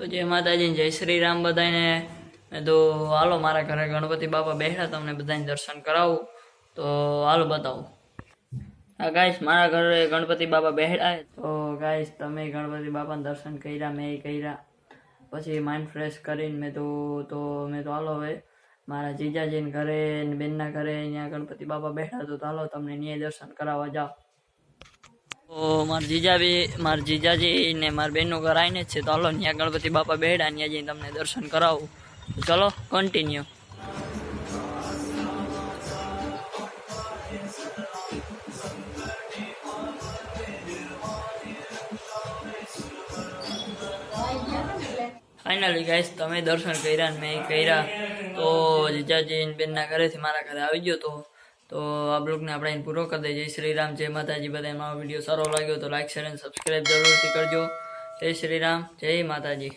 તો જય માતાજી જય શ્રી રામ બધાને મેં તો હાલો, મારા ઘરે ગણપતિ બાપા બેઠા, તમને બધાને દર્શન કરાવું. તો હાલો, બતાવું. હા ગાઈશ મારા ઘરે ગણપતિ બાપા બેઠા તો ગાઈશ તમે ગણપતિ બાપાને દર્શન કર્યા, મેં કર્યા. પછી માઇન્ડ ફ્રેશ કરીને મેં તો તો મેં તો હાલો હવે, મારા જીજાજીને ઘરે બેનના ઘરે અહીંયા ગણપતિ બાપા બેઠા તો હાલો, તમને ન્યાય દર્શન કરાવવા જાઓ. તો મારા જીજાબી મારા જીજાજી ને મારા બેનનું ઘર આવીને જ છે. તો હાલો ત્યાં ગણપતિ બાપા બેઠા ત્યાં જઈને તમને દર્શન કરાવું. તો ચલો કન્ટિન્યુ ફાઇનલી ગાઈસ તમે દર્શન કર્યા ને મેં કર્યા. તો જીજાજી બેનના ઘરેથી મારા ઘરે આવી ગયો તો તો આ બ્લોગને આપણે અહીં પૂરો કરી દઈએ. જય શ્રી રામ. જય માતાજી. બધા મારો વીડિયો સારો લાગ્યો તો લાઈક શેર અને સબસ્ક્રાઈબ જરૂરથી કરજો. જય શ્રી રામ. જય માતાજી.